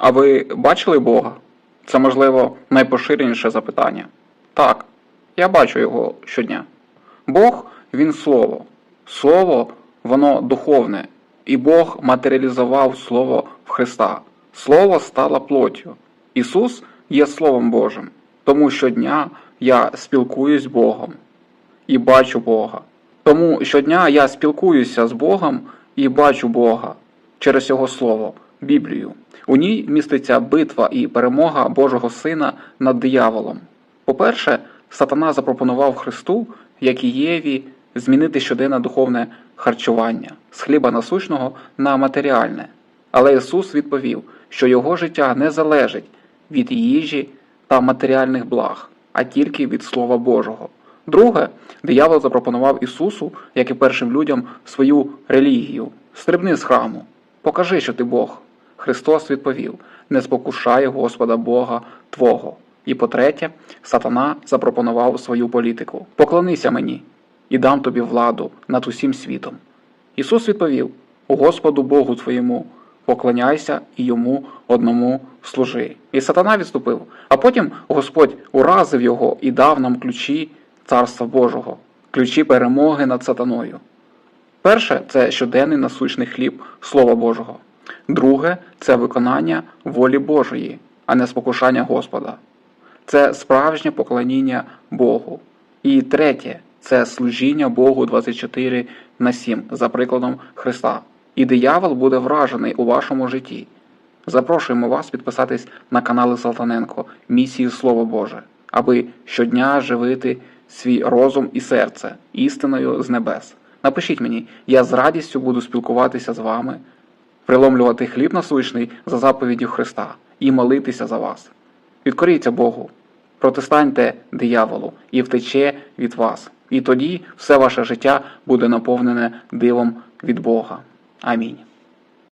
А ви бачили Бога? Це, можливо, найпоширеніше запитання. Так, я бачу його щодня. Бог він слово. Слово, воно духовне, і Бог матеріалізував Слово в Христа. Слово стало плоттю. Ісус є Словом Божим. Тому щодня я спілкуюсь з Богом і бачу Бога. Тому щодня я спілкуюся з Богом і бачу Бога через Його Слово, Біблію. У ній міститься битва і перемога Божого Сина над дияволом. По-перше, сатана запропонував Христу, як і Єві, змінити щоденне духовне харчування з хліба насущного на матеріальне. Але Ісус відповів, що його життя не залежить від їжі та матеріальних благ, а тільки від Слова Божого. Друге, диявол запропонував Ісусу, як і першим людям, свою релігію. Стрибни з храму, покажи, що ти Бог. Христос відповів: Не спокушай Господа Бога Твого. І по-третє, сатана запропонував свою політику: Поклонися мені і дам тобі владу над усім світом. Ісус відповів: «У Господу Богу твоєму, поклоняйся і йому одному служи. І сатана відступив. А потім Господь уразив його і дав нам ключі Царства Божого, ключі перемоги над сатаною. Перше це щоденний насущний хліб Слова Божого. Друге це виконання волі Божої, а не спокушання Господа. Це справжнє поклоніння Богу. І третє це служіння Богу 24 на 7 за прикладом Христа. І диявол буде вражений у вашому житті. Запрошуємо вас підписатись на канали Салтаненко Місії Слово Боже, аби щодня живити свій розум і серце істиною з небес. Напишіть мені, я з радістю буду спілкуватися з вами, приломлювати хліб насущний за заповіддю Христа і молитися за вас. Підкоріться Богу, протистаньте дияволу і втече від вас. І тоді все ваше життя буде наповнене дивом від Бога. Амінь.